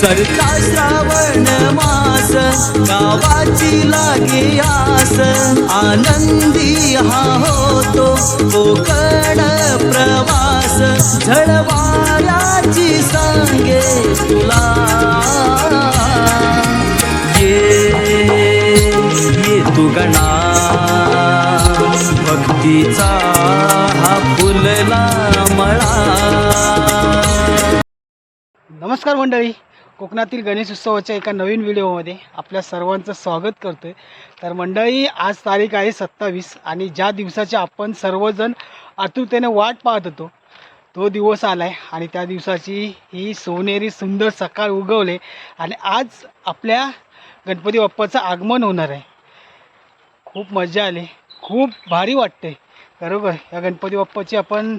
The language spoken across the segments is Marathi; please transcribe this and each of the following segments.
सरता श्रावण मास गावाची लागे आस आनंदी हा होतो कोकण प्रवास. झळवाऱ्याची सांगे तुला. ये ये तू गणा. भक्तीचा हा फुलला मळा. नमस्कार मंडळी. कोकणातील गणेश उत्सवाच्या एका नवीन व्हिडिओमध्ये आपल्या सर्वांचं स्वागत करतो आहे तर मंडळी आज तारीख आहे सत्तावीस आणि ज्या दिवसाची आपण सर्वजण आतुरतेने वाट पाहत होतो तो दिवस आला आहे आणि त्या दिवसाची ही सोनेरी सुंदर सकाळ उगवले आणि आज आपल्या गणपती बाप्पाचं आगमन होणार आहे. खूप मजा आली खूप भारी वाटते. बरोबर या गणपती बाप्पाची आपण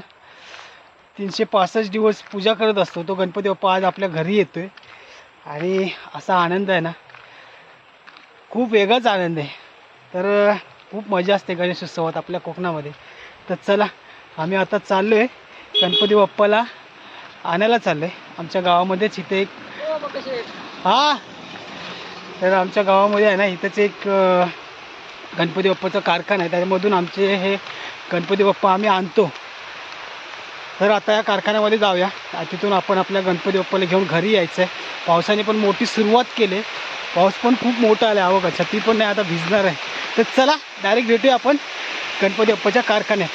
तीनशे पासष्ट दिवस पूजा करत असतो तो गणपती बाप्पा आज आपल्या घरी येतो आहे आणि असा आनंद आहे ना खूप वेगळाच आनंद आहे. तर खूप मजा असते गणेश उत्सवात आपल्या कोकणामध्ये. तर चला आम्ही आता चाललो आहे गणपती बाप्पाला आणायला चाललो आहे आमच्या गावामध्येच इथे एक हां. तर आमच्या गावामध्ये आहे ना इथंच एक गणपती बाप्पाचा कारखाना आहे. त्याच्यामधून आमचे हे गणपती बाप्पा आम्ही आणतो. तर आता या कारखान्यामध्ये जाऊया. तिथून आपण आपल्या गणपती बाप्पाला घेऊन घरी यायचं आहे पावसाने पण मोठी सुरुवात केली. पाऊस पण खूप मोठा आला आहे अवघा पण नाही आता भिजणार आहे. तर चला डायरेक्ट भेटूया आपण गणपती बाप्पाच्या कारखान्यात.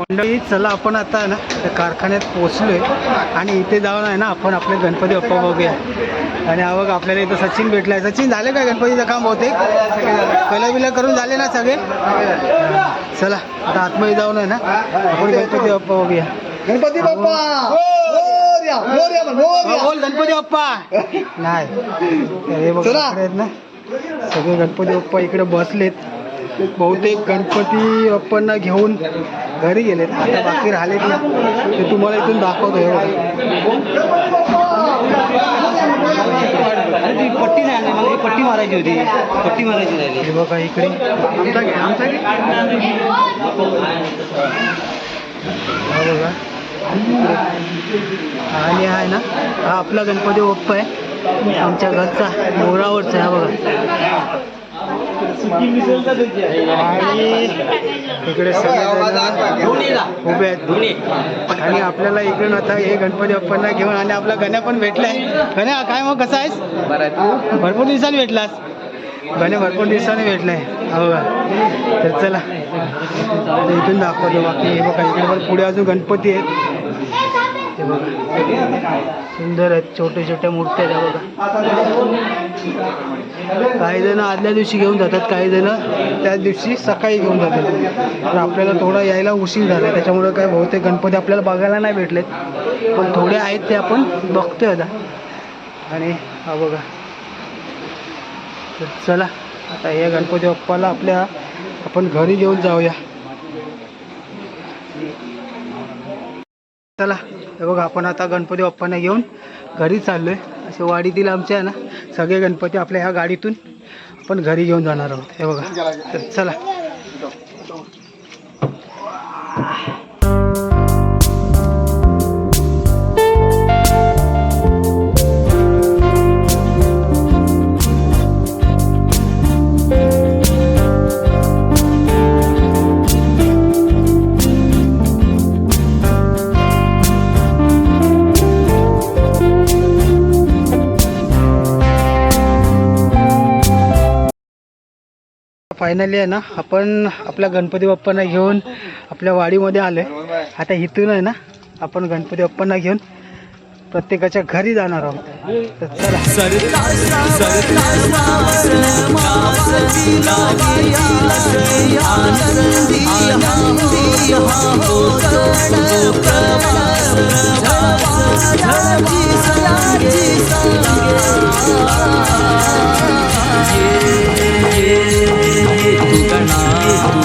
मंडळी चला आपण आता आहे ना त्या कारखान्यात पोचलो आहे आणि इथे जाऊन आहे ना आपण आपले गणपती बाप्पा बघूया. आणि अवघ आपल्याला इथं सचिन भेटला आहे सचिन झाले का गणपतीचं काम बहुतेक? पहिला बिला करून झाले ना सगळे? चला आता आतमध्ये जाऊन आहे ना आपण गणपती बाप्पा बघूया. गणपती बाप्पा! मोरया, मोरया म्हण, मोरया. बोल गणपती बाप्पा! नाही. तर हे बघ चला. इकडे आहेत ना. सगळे गणपती बाप्पा इकडे बसलेत. बहुतेक गणपती बाप्पांना घेऊन घरी गेलेत. आता बाकी राहिले ते ते तुम्हाला इथून दाखवतो हे बघा. पट्टी नाही मला पट्टी मारायची होती. पट्टी मारायची राहिली. हे बघा इकडे. हा बघा. आणि आहे ना हा आपला गणपती बाप्पा आहे. आमच्या घरचा मोरावरचा आहे हा बघा. आणि इकडे उभे आहेत. आणि आपल्याला इकडून आता हे गणपती बाप्पांना घेऊन आणि आपला गण्या पण भेटलाय. गण्या काय मग कसा आहेस? भरपूर दिवसांनी भेटलास. गण्या भरपूर दिवसांनी भेटलाय. हो तर चला. इथून दाखवतो बाकी. हे बघा इकडे पण पुढे अजून गणपती आहेत. हे बघा सुंदर आहेत छोट्या छोट्या मूर्त्या आहेत बघा. काही जण आदल्या दिवशी घेऊन जातात काही जण त्याच दिवशी सकाळी घेऊन जातात. तर आपल्याला थोडा यायला उशीर झाला त्याच्यामुळे काय बहुतेक गणपती आपल्याला बघायला नाही भेटलेत. पण थोडे आहेत ते आपण बघतोय आता. आणि हा बघा. तर चला आता हे गणपती बाप्पाला आपल्या आपण घरी घेऊन जाऊया. चला हे बघा आपण आता गणपती बाप्पांना घेऊन घरी चाललोय. असं वाडीतील आमच्या आहे ना सगळे गणपती आपल्या ह्या गाडीतून आपण घरी घेऊन जाणार आहोत. हे बघा तर चला. फायनली आहे ना आपण आपल्या गणपती बाप्पांना घेऊन आपल्या वाडीमध्ये आलोय आता इथून आहे ना आपण गणपती बाप्पांना घेऊन प्रत्येकाच्या घरी जाणार आहोत तर चला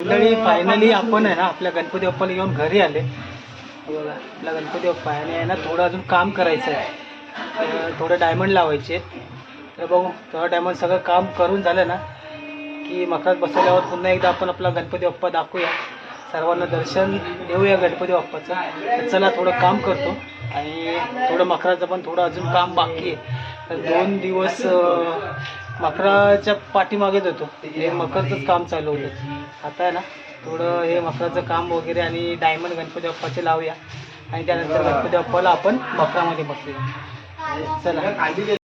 मंडळी फायनली आपण आहे ना आपल्या गणपती बाप्पाला येऊन घरी आले. बघा आपला गणपती बाप्पा आणि आहे ना थोडं अजून काम करायचं आहे. थोडं डायमंड लावायचे आहेत. तर बघू थोडं डायमंड सगळं काम करून झालं ना की मकरात बसवल्यावर पुन्हा एकदा आपण आपला गणपती बाप्पा दाखवूया. सर्वांना दर्शन देऊया गणपती बाप्पाचं. तर चला थोडं काम करतो. आणि थोडं मकराचं पण थोडं अजून काम बाकी आहे. तर दोन दिवस मकराच्या पाठीमागेच होतो हे मकरचंच काम चालू होतं. आता आहे ना थोडं हे मकराचं काम वगैरे आणि डायमंड गणपती बाप्पाचे लावूया. आणि त्यानंतर गणपती बाप्पाला आपण मकरामध्ये बसूया चला.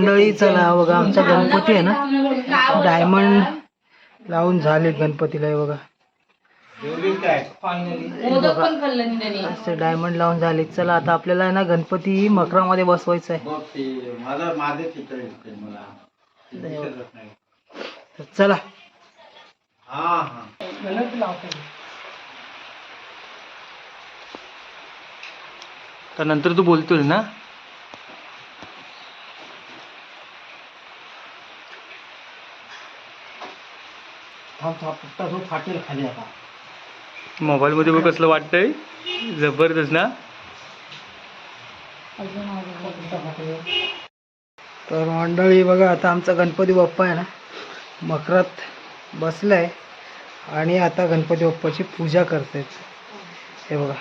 मंडळी चला बघा आमचा गणपती आहे ना? डायमंड लावून झाले गणपतीला हे बघा. असे डायमंड लावून झाले. चला आता आपल्याला आहे ना गणपती मकरामध्ये बसवायचा आहे. चला. हा हा. तर नंतर तू बोलतोय ना? फाटेल खाली आता. मोबाईल मध्ये बघ कसलं वाटतंय. जबरदस्त ना? तर मंडळी बघा आता आमचा गणपती बाप्पा आहे ना मकरात बसलाय आणि आता गणपती बाप्पाची पूजा करतायत. हे बघा.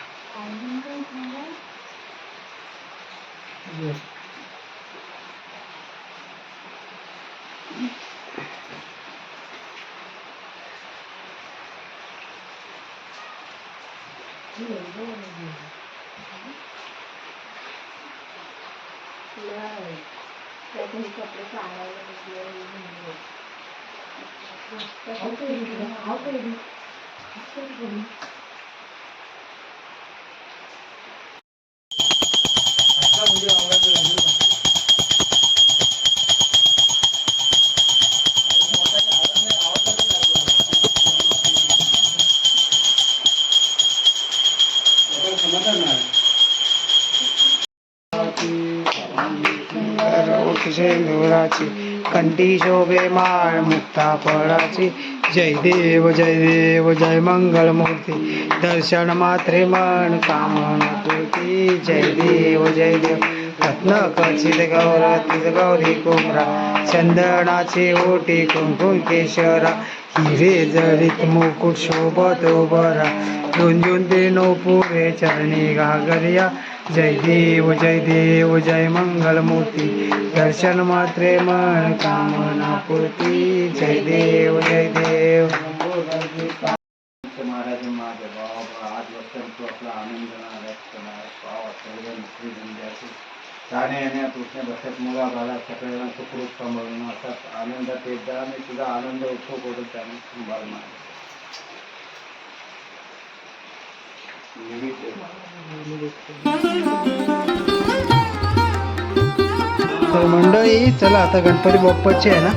người vô hình lời để mình cập cái bài này mình về mình được? Khó tìm khó tìm khó tìm Hãy subscribe cho kênh Ghiền Mì Gõ Để không bỏ lỡ những video hấp dẫn माळ मुक्ता फळाची जय देव जय देव जय मंगल मूर्ती दर्शन मात्रे मन कामन पूर्ती जय देव जय देव. रत्न खचित गौरतीच गौरी कुमरा चंदनाचे ओटी कुंकुम केशरा. हिरे जडित मुकुट शोभतो बरा झुंझुन दिनो पुरे चरणी घागरिया. जय देव जय देव जय मंगल मूर्ती दर्शन मात्रे मन कामना पूर्ती। जय देव जय देव। महाराज माझे बाबा आज वर्षांतू आपला आनंद व्यक्त पाव सर्व नोकरी धंद्याचे जाणे येण्यात उठणे बसत मुला बाला सगळ्यांना सुखरूप सांभाळून असाच आनंदात येत जा आणि तुझा आनंद उत्सव करून त्याने सांभाळणार तर मंडळी चला आता गणपती बाप्पाची आहे ना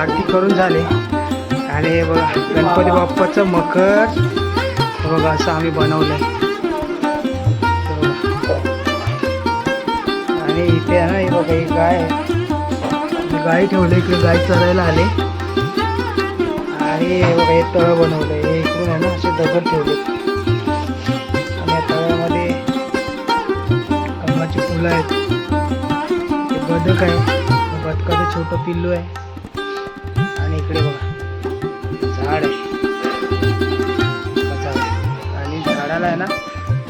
आरती करून झाले. आणि बघा गणपती बाप्पाचं मकर. बघा असं आम्ही बनवलंय. आणि इथे आहे ना हे बघा एक गाय आहे. गाय ठेवले इकडे गाय चरायला आले. आणि हे बघा हे तळ बनवलंय. हे इकडून आहे ना असे दगड ठेवले कमळाची फुलं आहेत बदक आहे. बदकाचं छोटं पिल्लू आहे. आणि इकडे बघा. झाड आहे. झाड आहे. आणि झाडाला आहे ना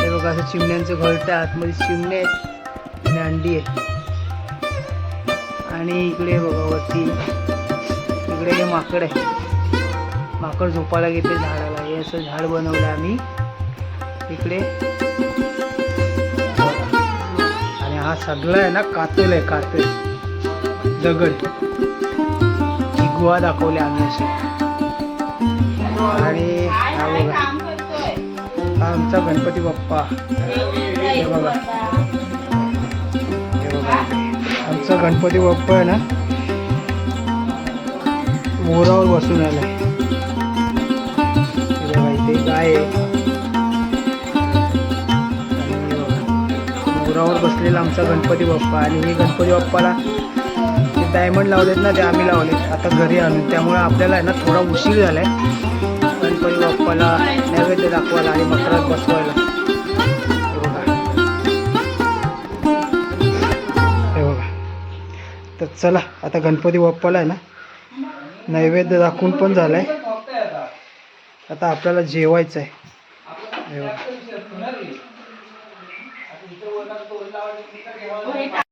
हे बघा असं चिमण्यांचं घरटं आहे आतमध्ये चिमणे आहेत आणि अंडी आहे आणि इकडे बघा वरती. इकडे हे माकड आहे. माकड झोपायला घेते झाडाला. हे असं झाड बनवलं आम्ही. इकडे हा सगळा सगळं आहे ना कातेल आहे कातेल. दगड. ही गुहा दाखवली आम्ही अशी आणि हा बघा. हा आमचा गणपती बाप्पा. हे बघा. हे बघा. आमचा गणपती बाप्पा आहे ना मोरावर बसून आलाय. हे बघा इथे गाय आहे. बघा, बसलेला आमचा गणपती बाप्पा आणि हे गणपती बाप्पाला जे डायमंड लावलेत ना ते आम्ही लावलेत. आता घरी आणून त्यामुळे आपल्याला आहे ना थोडा उशीर झाला आहे गणपती बाप्पाला नैवेद्य दाखवायला आणि मकरात बसवायला. हे बघा. तर चला आता गणपती बाप्पाला आहे ना नैवेद्य दाखवून पण झालं आहे आता आपल्याला जेवायचं आहे हे बघा. Tuhan, ang tulang.